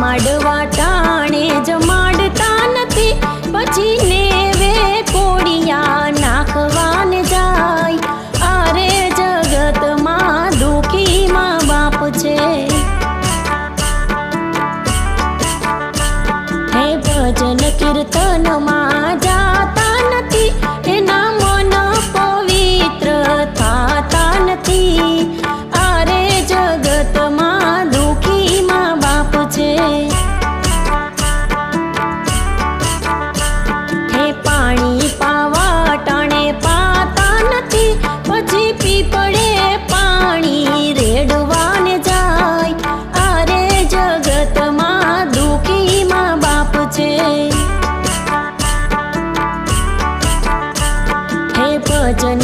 மாடுவாட்ட? আছে। হে ভজন